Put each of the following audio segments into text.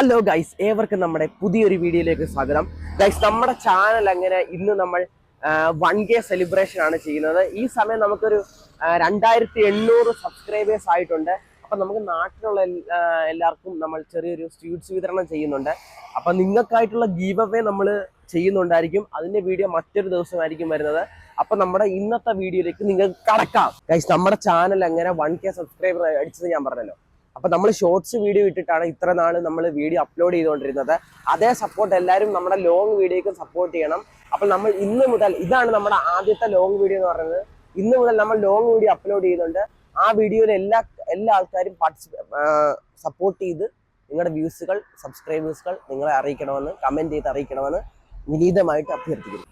Hello guys ഏവർക്കും നമ്മുടെ പുതിയൊരു വീഡിയോയിലേക്ക് സ്വാഗതം. ഗൈസ് നമ്മുടെ ചാനൽ അങ്ങനെ ഇന്ന് നമ്മൾ വൺ കെ സെലിബ്രേഷൻ ആണ് ചെയ്യുന്നത്. ഈ സമയം നമുക്കൊരു രണ്ടായിരത്തി എണ്ണൂറ് സബ്സ്ക്രൈബേഴ്സ് ആയിട്ടുണ്ട്. അപ്പൊ നമുക്ക് നാട്ടിലുള്ള എല്ലാവർക്കും നമ്മൾ ചെറിയൊരു സ്വീറ്റ്സ് വിതരണം ചെയ്യുന്നുണ്ട്. അപ്പൊ നിങ്ങൾക്കായിട്ടുള്ള ഗീവ് അവേ നമ്മൾ ചെയ്യുന്നുണ്ടായിരിക്കും. അതിന്റെ വീഡിയോ മറ്റൊരു ദിവസമായിരിക്കും വരുന്നത്. അപ്പൊ നമ്മുടെ ഇന്നത്തെ വീഡിയോയിലേക്ക് നിങ്ങൾക്ക് കടക്കാം. ഗൈസ് നമ്മുടെ ചാനൽ അങ്ങനെ വൺ കെ സബ്സ്ക്രൈബർ അടിച്ചത് ഞാൻ പറഞ്ഞല്ലോ. അപ്പൊ നമ്മൾ ഷോർട്സ് വീഡിയോ ഇട്ടിട്ടാണ് ഇത്ര നാൾ നമ്മൾ വീഡിയോ അപ്ലോഡ് ചെയ്തുകൊണ്ടിരുന്നത്. അതേ സപ്പോർട്ട് എല്ലാവരും നമ്മുടെ ലോങ് വീഡിയോക്കും സപ്പോർട്ട് ചെയ്യണം. അപ്പൊ നമ്മൾ ഇന്ന് മുതൽ ഇതാണ് നമ്മുടെ ആദ്യത്തെ ലോങ് വീഡിയോ എന്ന് പറയുന്നത്. ഇന്ന് മുതൽ നമ്മൾ ലോങ് വീഡിയോ അപ്ലോഡ് ചെയ്യുന്നുണ്ട് ആ വീഡിയോയിൽ എല്ലാ എല്ലാ ആൾക്കാരും പാർട്ടിസിപ്പേ സപ്പോർട്ട് ചെയ്ത് നിങ്ങളുടെ വ്യൂസുകൾ സബ്സ്ക്രൈബേഴ്സുകൾ നിങ്ങളെ അറിയിക്കണമെന്ന് കമന്റ് ചെയ്ത് അറിയിക്കണമെന്ന് വിനീതമായിട്ട് അഭ്യർത്ഥിക്കുന്നു.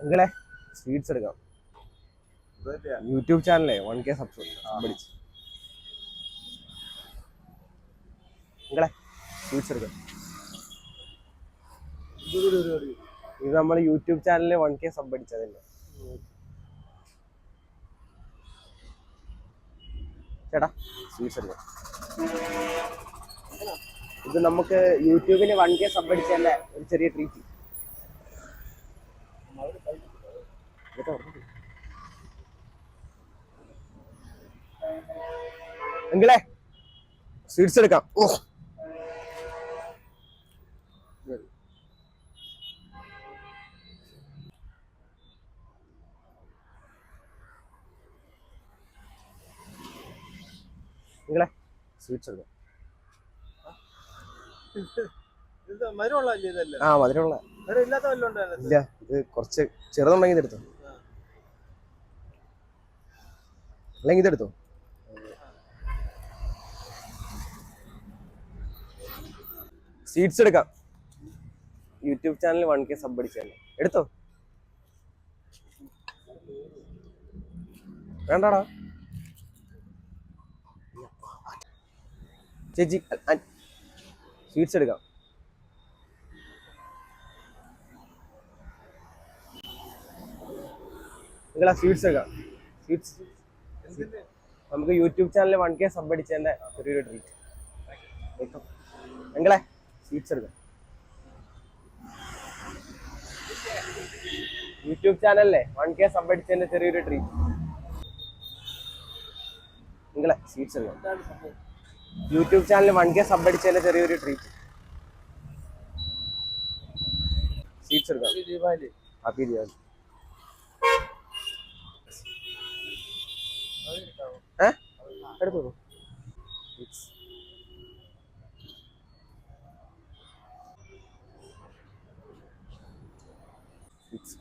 നിങ്ങളെ സ്വീറ്റ്സ് എടുക്കാം. യൂട്യൂബ് ചാനലേ വൺ കെ സബ്സ്ക്രൈബ് നിങ്ങളെ സ്വീറ്റ്സ് എടുക്കാം. ഇത് നമ്മൾ യൂട്യൂബ് ചാനലിൽ വൺ കെ സബ് അടിച്ചതല്ലേ ചേട്ടാ സ്വീറ്റ്സ് എടുക്കാം. ഇത് നമുക്ക് യൂട്യൂബിന് വൺ കെ സബ് അടിച്ചതല്ലേ? ഒരു ചെറിയ ട്രീറ്റ് എങ്കിലേ സ്വീറ്റ്സ് എടുക്കാം. ഓ. നിങ്ങളെ സ്വീറ്റ്സ് എടുക്കാം. ആ മധുരമുള്ള? ഇല്ല ഇത് കുറച്ച് ചെറുതുണ്ടെങ്കിൽ ഇതെടുത്തോ അല്ലെങ്കിൽ ഇതെടുത്തോ? സീഡ്സ് എടുക്കാം. YouTube channel one K sub അടിച്ചല്ലേ എടുത്തോ? വേണ്ടാടാ. ചേച്ചി സ്വീറ്റ്സ് എടുക്കാം. നിങ്ങളാ സ്വീറ്റ്സ് എടുക്കാം. സ്വീറ്റ്സ്? നമുക്ക് YouTube channel one K sub അടിച്ചതിന്റെ ചെറിയൊരു ട്രീറ്റ് നിങ്ങളെ സ്വീറ്റ്സ് എടുക്കാം. യൂട്യൂബ് ചാനലിലെ വൺ കെ സബ് അടിച്ചതിന്റെ ചെറിയൊരു ട്രീറ്റ് നിങ്ങളെ സ്വീറ്റ്സ് എടുക്കാം? യൂട്യൂബ് ചാനലിൽ വൺ കെ സബ് അടിച്ചതിന്റെ ചെറിയൊരു ട്രീറ്റ് സ്വീറ്റ്സ് എടുക്കാം. ഹാപ്പി ദിവാലി పెడుతుంది సిక్స్ సిక్స్